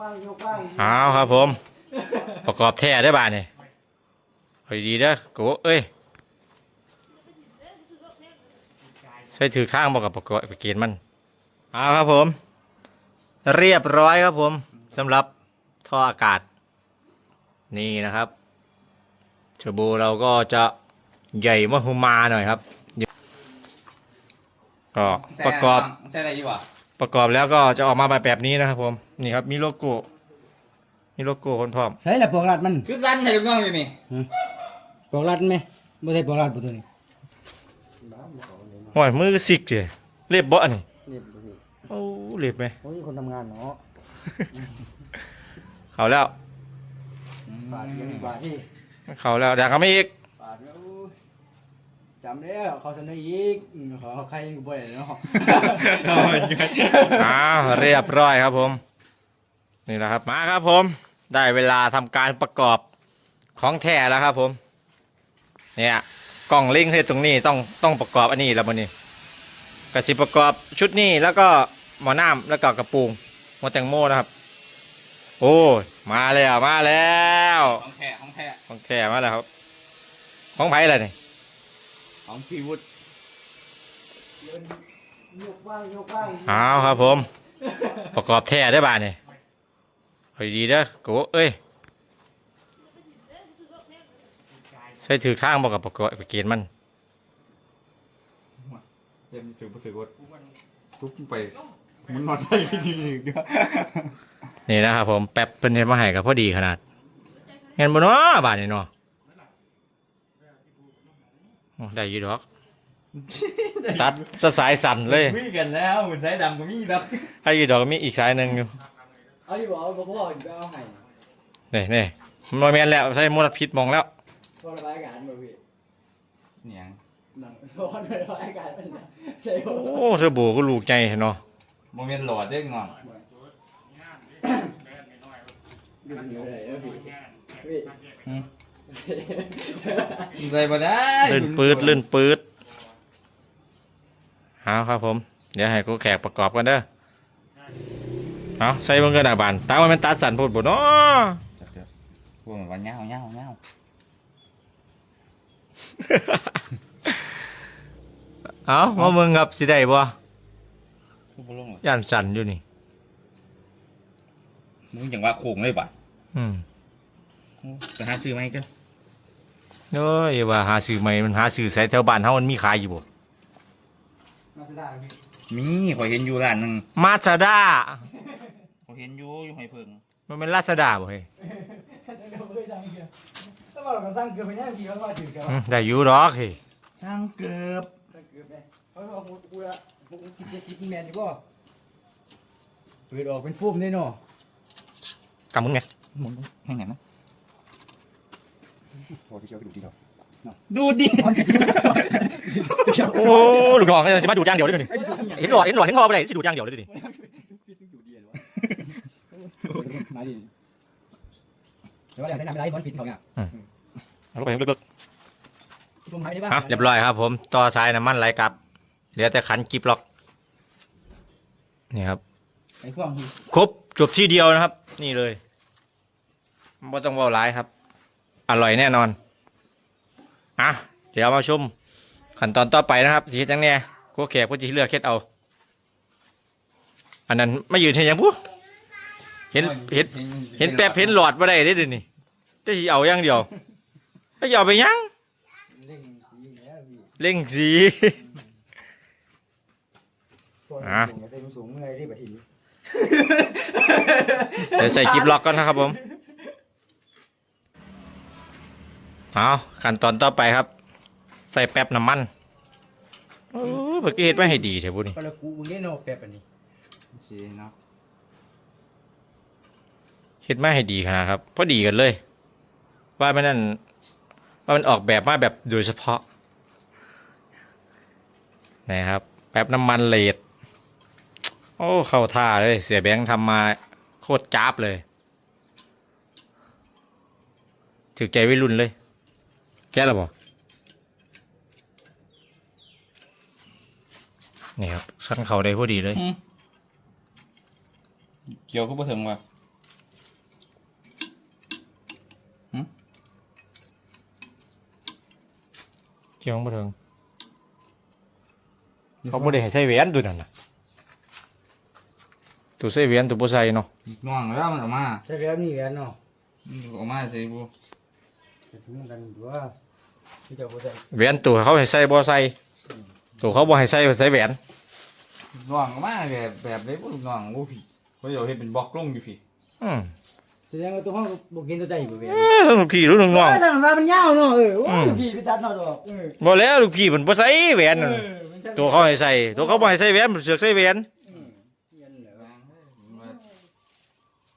ว่างยกว่างเอาครับผม ประกอบแท้ได้บ้านนี่เฮ้ยดีเด้อโกเอ้ยใช้ถือข้างบอกกับประกอบเกณฑ์มันเอาครับผม เรียบร้อยครับผมสำหรับท่ออากาศ นี่นะครับเทอร์โบเราก็จะใหญ่มหึมาหน่อยครับ ก็ประกอบ ใช่อะไรอยู่วะ ประกอบแล้วก็จะออกมาแบบนี้นะครับผมนี่ครับมีโลโก้มีโลโก้คนพร้อมใช่แหละปลอกรัดมันคือสั้นให้ลูกน้องอยู่นี่ปลอกรัดไหมไม่ใช่ปลอกรัดตัวนี้โอ้ยมือก็สิกเลยเรียบเบาะนี่เรียบร้อยโอ้เรียบไหมโอ้ยคนทำงานเนาะเขาแล้วบาทยังบาทที่เขาแล้วอยากเขาไม่อีกบาทแล้ว จำแล้วเขาทำได้อีกอืมเขาใครกูบ่ได้เนาะ อ้าวเรียบร้อยครับผม นี่แหละครับมาครับผม ได้เวลาทำการประกอบของแท้แล้วครับผม เนี่ยกล่องลิงก์ที่ตรงนี้ต้องต้องประกอบอันนี้แล้วมันนี่กระสิประกอบชุดนี้แล้วก็หมอน้ำแล้วก็กระปุงหมอแตงโมนะครับ โอ้ยมาแล้วมาแล้ว ของแท้ของแท้ของแท้มาแล้วครับ ของไผ่อะไรนี่ ของพี่วุฒิยกว่างยกว่างอ้าวครับผม ประกอบแท้ได้บ้านนี่เฮ้ยดีเด้อโกเอ้ยใช้ถือข้างบอกกับประกอบเกณฑ์มันเต็มถือถือว่าทุบไปมันนอนได้ที่ดีเดียวนี่นะครับผมแป๊บเพิ่นเฮ็ดมาให้กับพอดีขนาดเงินบ่เนาะบาทนี่เนาะโอ้ ได้อยู่ดอก ตัดสะสายสั่นเลยมีกันแล้วเหมือนสายดำก็มีแล้วให้อยู่ดอกมีอีกสายหนึงอยู่เอาอยู่บ่เอาบ่พ่ออยู่ก็เอาให้นี่นี่มันบ่แม่นแล้วใช้มลพิษมองแล้วพอระบายอากาศบ่พี่เนี่ยหนังร้อนระบายอากาศมันน่ะใช่บ่โอ้เทอร์โบก็ลูกใหญ่เนาะโมเมนต์หลอดได้งอนดูอยู่ไหนเด้อพี่พี่ ใส่บ่ได้ลื่นปืดลื่นปืดเอาครับผม เดี๋ยวให้กูแขกประกอบกันเด้อเอาใส่เบิ่งกระดาษบานตามว่ามันตัดสั่นพูดบ่เนาะพวกมันว่าเงาเงาเงาเอามาเบิ่งครับสิได้บ่คือบ่ลงหรอกย่านสั่นอยู่นี่มึงอย่างว่าโค้งเลยป่ะอืมจะหาซื้อไหมกัน โอ้ยว่าหาซื้อใหม่มันหาซื้อใส่แถวบ้านเฮามันมีขายอยู่บ่มาสด้าพี่มีขอยเห็นอยู่ร้านหนึงมาซาด้าขอยเห็นอยู่อยู่หอยเพิงมันเป็นลาซาด้าบ่เฮ้ยเดี๋ยวเพิ่นสั่งเกือบถ้าว่าเราก็สั่งเกือบไปแน่พี่เขาว่าถือกันอืมได้อยู่ดอกเฮ้ยสร้างเกือบสั่งเกือบแน่เขาบอกกูกูละกูสิบเจ็ดสิบแมนดีบ่เปิดออกเป็นฟูมนี่เนาะกำมึงไงมึงให้ไงนะ พอพี่เจ้าไปดูดีเนาะดูดิโอ้ลูกน้องสิมาดูดอย่างเดียวเลยเดี๋ยวนี่เห็นหลอดเห็นหลอดเห็นคอบ่ได้สิดูดอย่างเดียวเลยเดี๋ยวนี่มาดิแต่ว่าอยากได้นำไปไล่บอลฟิตเขาเนี่ยเอาลงไปลึกผมหายไปได้บ้างๆอะเรียบร้อยครับ ผมต่อสายน้ำมันไหลกลับเหลือแต่ขันกิบล็อกนี่ครับไอ้พวกครบจบที่เดียวนะครับ นี่เลยไม่ต้องเว่าร้ายครับ อร่อยแน่นอน อะ เดี๋ยวมาชมขั้นตอนต่อไปนะครับสีจังเนี่ยกูแขกกูจะเลือกเคล็ดเอา อันนั้นไม่ยืนเห็นยังปุ๊เห็นเห็นเห็นแป๊บเห็นหลอดมาได้เด้อเดี๋ยวนี้จะสิเอาอย่างเดียวจะเอาไปยังเล่งสีแล้วพี่เล่งสีพวกอะสูงใส่สูงเมื่อยที่บัดทีนี้เดี๋ยวใส่กิบล็อกก่อนนะครับผม เอาขั้นตอนต่อไปครับ ใส่แป๊บน้ำมันโอ้เมื่อกี้เห็ดไม่ให้ดีเถอะบุนี่ก็ละกูมึงเนี่ยเนาะแป๊บอันนี้ชีเนาะเห็ดไม่ให้ดีขนาดครับพอดีกันเลย ว่ามันนั่นว่ามันออกแบบมาแบบโดยเฉพาะนะครับแป๊บน้ำมันเลดโอ้เข้าท่าเลยเสียแบงค์ทำมาโคตรจ้าบเลย ถือใจวัยรุ่นเลย แก้แล้วบ่นี่ครับสั้นเขาได้พอดีเลยเกี่ยวก็บ่ถึงว่ะเกี่ยวบ่ถึงเขาบ่ได้ให้ใส่เวียนตัวนั่นน่ะตัวใส่เวียนตัวบ่ใส่เนาะ น้องแล้วมันออกมาใช่แล้วมีเวียนเนาะออกมาใส่บ่ จะถึงกันดูว่าที่จะบ่ได้แหวนตัวเขาให้ใส่บ่ใส่ตัวเขาบ่ให้ใส่ใส่แหวนน้องออกมาแบบแบบนี้พวกน้องโอ้พี่เขาเดี๋ยวเห็นเป็นบล็อกลงอยู่พี่อืมแสดงว่าตัวห้องบ่กินตัวใจบ่แหวนเอ้อลูกพี่ลูกน้องเออแต่มันว่ามันยาวเนาะเออโอ้อืยมพี่ไปตัดเนาะดอกเออๆบ่แล้วลูกพี่มันบ่ใส่แหวนน่ะเออมันช่างตัวเขาให้ใส่ตัวเขาบ่ให้ใส่แหวนมันเสือกใส่แหวนอืมเงินเหรอ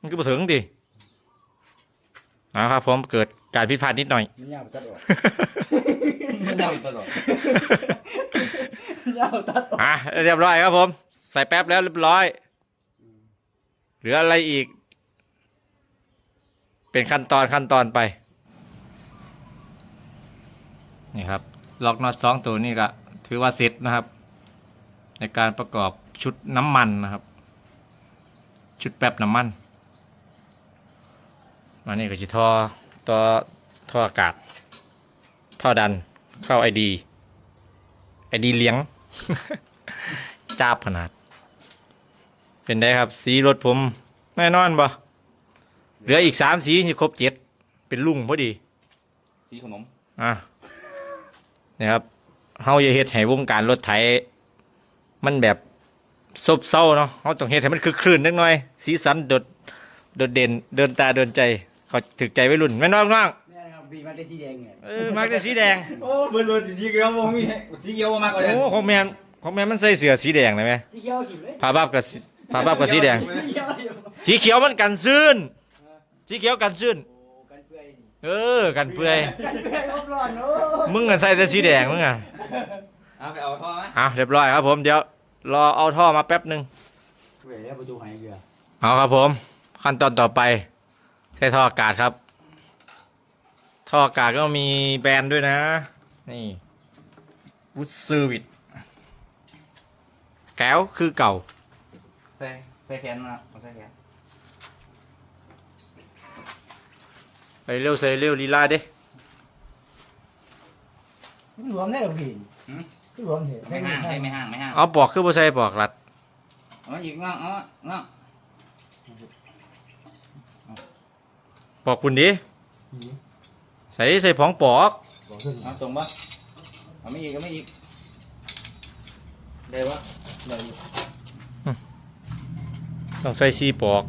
มันก็บ่ถึงดินะครับผมเกิด การผิดพลาดนิดหน่อย มันยาวตัดออกมันเน่าตลอดยาวตัดออกอะเรียบร้อยครับผม ใส่แป๊บแล้วเรียบร้อยเหลืออะไรอีก เป็นขั้นตอนขั้นตอนไป นี่ครับ ล็อกน็อตสองตัวนี้ก็ถือว่าเสร็จนะครับ ในการประกอบชุดน้ำมันนะครับ ชุดแป๊บน้ำมันมานี่ก็จะท่อ ต่อท่ออากาศ ท่อดันเข้าไอดีไอดีเลี้ยง จ้าบขนาด เป็นได้ครับ สีรถผมแน่นอนบ่เหลืออีกสามสีที่ครบเจ็ดเป็นลุงพอดี สีขนม อะนี่ครับเฮาอย่าเฮ็ดให้วงการรถไถมันแบบซบเซาเนาะเฮาต้องเฮ็ดให้มันคือคลื่นนิดหน่อย สีสันโดดโดดเด่นเดินตาเดินใจ เขาถึกใจวัยรุ่นแม่นบ่น้องเนี่ยนะครับพี่มันได้สีแดงไงเออมักแต่สีแดง โอ้เบอร์โลสีเขียวบ่มีสีเขียวบ่มากกว่าโอ้ของแม่นของแม่นมันใส่เสื้อสีแดงเลยไหมสีเขียวขิมเลยผ้าบับกับสีผ้าบับกับสีแดง สีเขียวอยู่สีเขียวมันกันซื่นสีเขียวกันซื่นโอ้กันเปื่อยนี่เออ กันเปื่อยกันเปื่อยอบร้อนโอ้มึงอะใส่แต่สีแดงมึงอะเอาไปเอาท่อมาอะเรียบร้อยครับผมเดี๋ยวรอเอาท่อมาแป๊บหนึ่งเว้ยแล้วประตูหายเกลือเอาครับผม ขั้นตอนต่อไปใช้ท่ออากาศครับ ท่ออากาศก็มีแบรนด์ด้วยนะ นี่วุฒซอร์วิสแก้วคือเก่าใส่ใส่แขนมาเอาใส่แขนไปเร็วใส่เร็วลีลาเด้มันรวมได้หรอพี่มันรวมเหรอไม่ห่างไม่ไม่ห่างไม่ห่างเอาปอกคือบ่ใส่ปอกรัดเอาอีกน้องเอาน้อง ปอกคุณดิใส่ใส่ผองปอกบอกขึ้นเอาตรงปะเอาไม่อีกเอาไม่อีกได้ปะได้อยู่ต้องใส่ซีปอก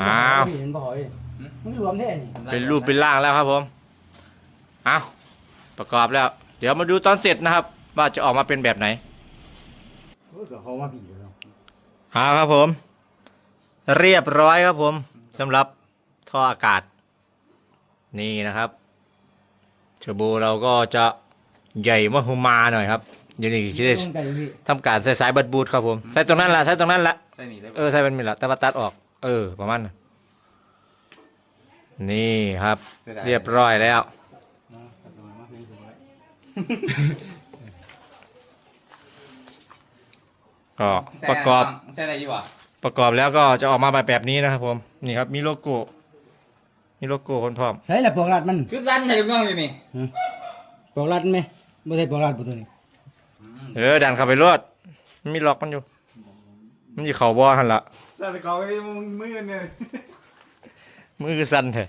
อ้าวพี่เห็นบ่อยมันรวมได้นี่เป็นรูปเป็นร่างแล้วครับผมเอาประกอบแล้ว เดี๋ยวมาดูตอนเสร็จนะครับ ว่าจะออกมาเป็นแบบไหนโอ้ยก็เขามาผีแล้วเนาะเอาครับผม เรียบร้อยครับผมสำหรับท่ออากาศ นี่นะครับเทอร์โบเราก็จะใหญ่มหึมาหน่อยครับเดี๋ยวนี้คิดตรงกันอยู่พี่ทำการใส่สายเบัดบูทครับผมใส่ตรงนั้นละใส่ตรงนั้นละใส่หนีได้เออใส่เป็นมิลละแต่ว่าตัดออก เออ ประมาณนั้นนี่ครับ เรียบร้อยแล้วนะสัตว์น้อยมากเลยสวยก็ประกอบ ใช่ได้ยี่วะ ประกอบแล้วก็จะออกมาแบบแบบนี้นะครับผมนี่ครับมีโลโก้มีโลโก้คนพร้อมใส่ละปอกลัดมันคือสั้นให้ลูกน้องอยู่นี่ปอกลัดไหมไม่ใช่ปอกลัดปตัวนี้เออดันเข้าไปรวดมันมีล็อกมันอยู่ มันอยู่เข่าบอหันละสั้นเขาไอ้มึงมือเนี่ยมือคือสั่นเถอะ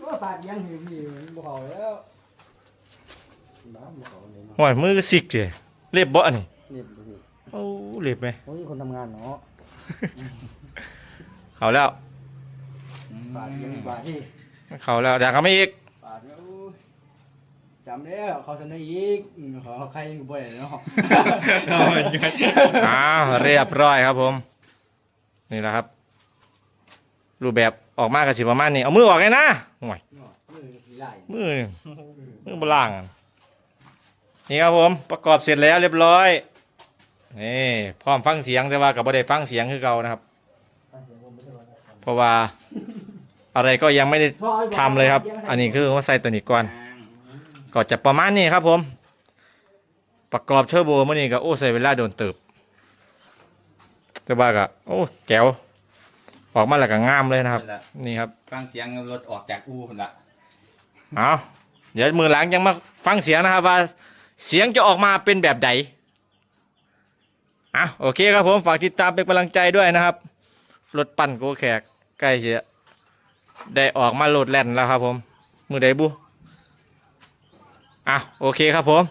ก็ปาดยังหิวพี่บ่เขาแล้วบ้าบ่เขาเลยเนาะโอ้ยมือคือสิกเถอะเล็บบ่อันนี้เรียบเลยพี่โอ้เล็บไหมโอ้ยคนทำงานเนาะ เขาแล้วปาดยังปาดที่เขาแล้วดันเข้าไม่อีกปาดแล้วจำแล้วเขาทำได้อีกอืมขอใครอยู่บ่อยเนาะอ้าวเรียบร้อยครับผม นี่แหละครับ รูปแบบออกมากับสิประมาณนี้เอามือออกเลยนะห่วยเนาะมือมีลายมือมือบล่างอะนี่ครับผม ประกอบเสร็จแล้วเรียบร้อย นี่พร้อมฟังเสียงแต่ว่ากับบ่ได้ฟังเสียงคือเก่านะครับ เพราะว่าอะไรก็ยังไม่ได้ทำเลยครับ อันนี้คือว่าใส่ตัวนี้ก่อนก็จะประมาณนี้ครับผม ประกอบเทอร์โบมื่อนี้ก็โอ้ใส่เวลาโดนเติบแต่ว่าก็โอ้แก้วออกมาแล้วก็งามเลยนะครับ นี่ครับ ฟังเสียงรถออกจากอู่คนละเอาเดี๋ยวมือหลังยังมาฟังเสียงนะครับว่า เสียงจะออกมาเป็นแบบใด อะโอเคครับผมฝากติดตามเป็นกำลังใจด้วยนะครับ รถปั่นโกแขกใกล้เสียได้ออกมาโหลดแล่นแล้วครับผม มือใดบุอะโอเคครับผม